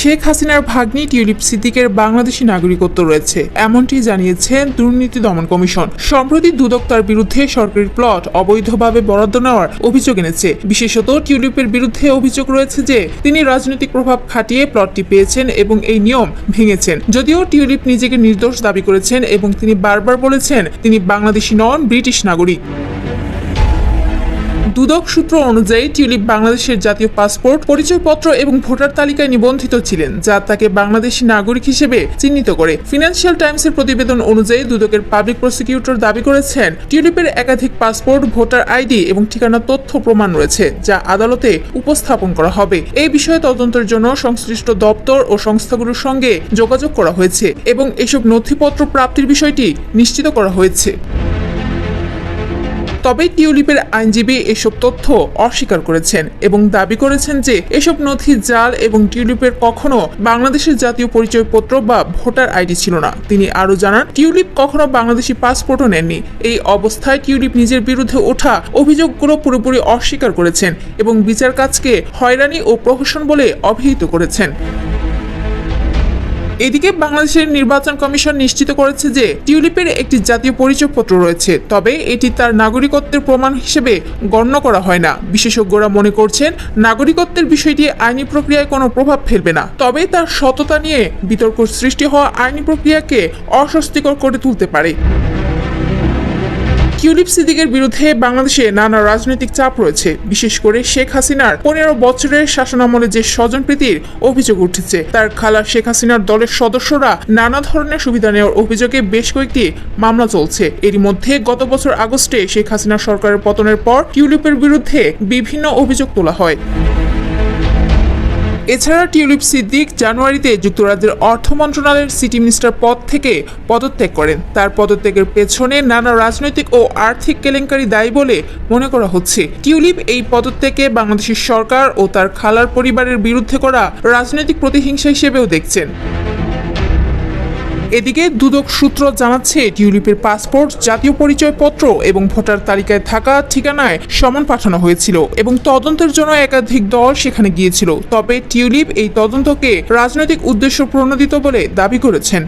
শেখ হাসিনার ভাগ্নি টিউলিপ সিদ্দিকের বাংলাদেশি নাগরিকত্ব রয়েছে, এমনটি জানিয়েছেন দুর্নীতি দমন কমিশন। সম্প্রতি দুদক তার বিরুদ্ধে সরকারি প্লট অবৈধভাবে বরাদ্দ নেওয়ার অভিযোগ এনেছে। বিশেষত টিউলিপের বিরুদ্ধে অভিযোগ রয়েছে যে, তিনি রাজনৈতিক প্রভাব খাটিয়ে প্লটটি পেয়েছেন এবং এই নিয়ম ভেঙেছেন। যদিও টিউলিপ নিজেকে নির্দোষ দাবি করেছেন এবং তিনি বারবার বলেছেন তিনি বাংলাদেশি নন, ব্রিটিশ নাগরিক। দুদক সূত্র অনুযায়ী টিউলিপ বাংলাদেশের জাতীয় পাসপোর্ট, পরিচয়পত্র এবং ভোটার তালিকায় নিবন্ধিত ছিলেন, যা তাকে বাংলাদেশি নাগরিক হিসেবে চিহ্নিত করে। ফিনান্সিয়াল টাইমসের প্রতিবেদন অনুযায়ী দুদকের পাবলিক প্রসিকিউটর দাবি করেছেন, টিউলিপের একাধিক পাসপোর্ট, ভোটার আইডি এবং ঠিকানা তথ্য প্রমাণ রয়েছে, যা আদালতে উপস্থাপন করা হবে। এই বিষয়ে তদন্তের জন্য সংশ্লিষ্ট দপ্তর ও সংস্থাগুলোর সঙ্গে যোগাযোগ করা হয়েছে এবং এসব নথিপত্র প্রাপ্তির বিষয়টি নিশ্চিত করা হয়েছে। তবে টিউলিপের আইনজীবী এসব তথ্য অস্বীকার করেছেন এবং দাবি করেছেন যে এসব নথি জাল এবং টিউলিপের কখনো বাংলাদেশের জাতীয় পরিচয়পত্র বা ভোটার আইডি ছিল না। তিনি আরও জানান, টিউলিপ কখনো বাংলাদেশি পাসপোর্টও নেননি। এই অবস্থায় টিউলিপ নিজের বিরুদ্ধে ওঠা অভিযোগগুলো পুরোপুরি অস্বীকার করেছেন এবং বিচার কাজকে হয়রানি ও প্রহসন বলে অভিহিত করেছেন। এদিকে বাংলাদেশের নির্বাচন কমিশন নিশ্চিত করেছে যে টিউলিপের একটি জাতীয় পরিচয়পত্র রয়েছে, তবে এটি তার নাগরিকত্বের প্রমাণ হিসেবে গণ্য করা হয় না। বিশেষজ্ঞরা মনে করছেন, নাগরিকত্বের বিষয়টি আইনি প্রক্রিয়ায় কোনো প্রভাব ফেলবে না, তবে তার সততা নিয়ে বিতর্ক সৃষ্টি হওয়া আইনি প্রক্রিয়াকে অস্বস্তিকর করে তুলতে পারে। টিউলিপ সিদ্দিকের বিরুদ্ধে বাংলাদেশে নানা রাজনৈতিক চাপ রয়েছে। বিশেষ করে শেখ হাসিনার পনেরো বছরের শাসনামলে যে স্বজনপ্রীতির অভিযোগ উঠেছে, তার খালা শেখ হাসিনার দলের সদস্যরা নানা ধরনের সুবিধা নেওয়ার অভিযোগে বেশ কয়েকটি মামলা চলছে। এরই মধ্যে গত বছর আগস্টে শেখ হাসিনা সরকারের পতনের পর টিউলিপের বিরুদ্ধে বিভিন্ন অভিযোগ তোলা হয়। এছাড়া টিউলিপ সিদ্দিক জানুয়ারিতে যুক্তরাজ্যের অর্থ মন্ত্রণালয়ের সিটি মিনিস্টার পদ থেকে পদত্যাগ করেন। তার পদত্যাগের পেছনে নানা রাজনৈতিক ও আর্থিক কেলেঙ্কারি দায়ী বলে মনে করা হচ্ছে। টিউলিপ এই পদত্যাগে বাংলাদেশের সরকার ও তার খালার পরিবারের বিরুদ্ধে করা রাজনৈতিক প্রতিহিংসা হিসেবেও দেখছেন। এদিকে দুদক সূত্র জানাচ্ছে, টিউলিপের পাসপোর্ট, জাতীয় পরিচয়পত্র এবং ভোটার তালিকায় থাকা ঠিকানায় সমন পাঠানো হয়েছিল এবং তদন্তের জন্য একাধিক দল সেখানে গিয়েছিল। তবে টিউলিপ এই তদন্তকে রাজনৈতিক উদ্দেশ্য প্রণোদিত বলে দাবি করেছেন।